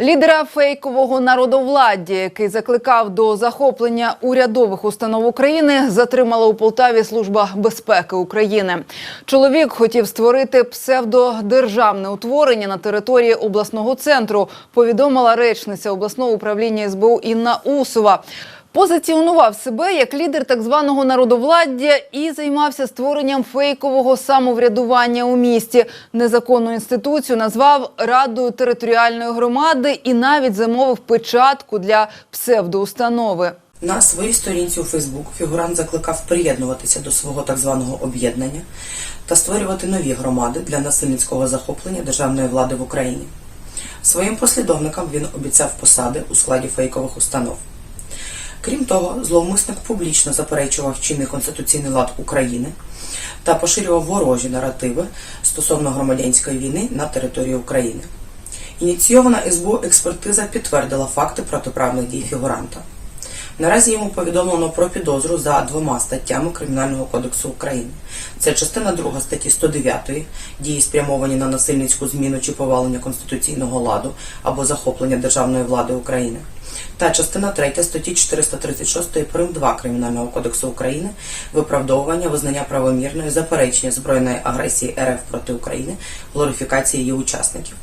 Лідера фейкового народовладдя, який закликав до захоплення урядових установ України, затримала у Полтаві служба безпеки України. Чоловік хотів створити псевдодержавне утворення на території обласного центру. Повідомила речниця обласного управління СБУ Інна Усова. Позиціонував себе як лідер так званого народовладдя і займався створенням фейкового самоврядування у місті. Незаконну інституцію назвав радою територіальної громади і навіть замовив печатку для псевдоустанови. На своїй сторінці у Фейсбук фігурант закликав приєднуватися до свого так званого об'єднання та створювати нові громади для насильницького захоплення державної влади в Україні. Своїм послідовникам він обіцяв посади у складі фейкових установ. Крім того, зловмисник публічно заперечував чинний конституційний лад України та поширював ворожі наративи стосовно громадянської війни на території України. Ініційована СБУ експертиза підтвердила факти протиправних дій фігуранта. Наразі йому повідомлено про підозру за двома статтями Кримінального кодексу України. Це частина 2 статті 109 дії спрямовані на насильницьку зміну чи повалення конституційного ладу або захоплення державної влади України. Та частина 3 статті 436 прим. 2 Кримінального кодексу України виправдовування, визнання правомірної, заперечення збройної агресії РФ проти України, глорифікації її учасників.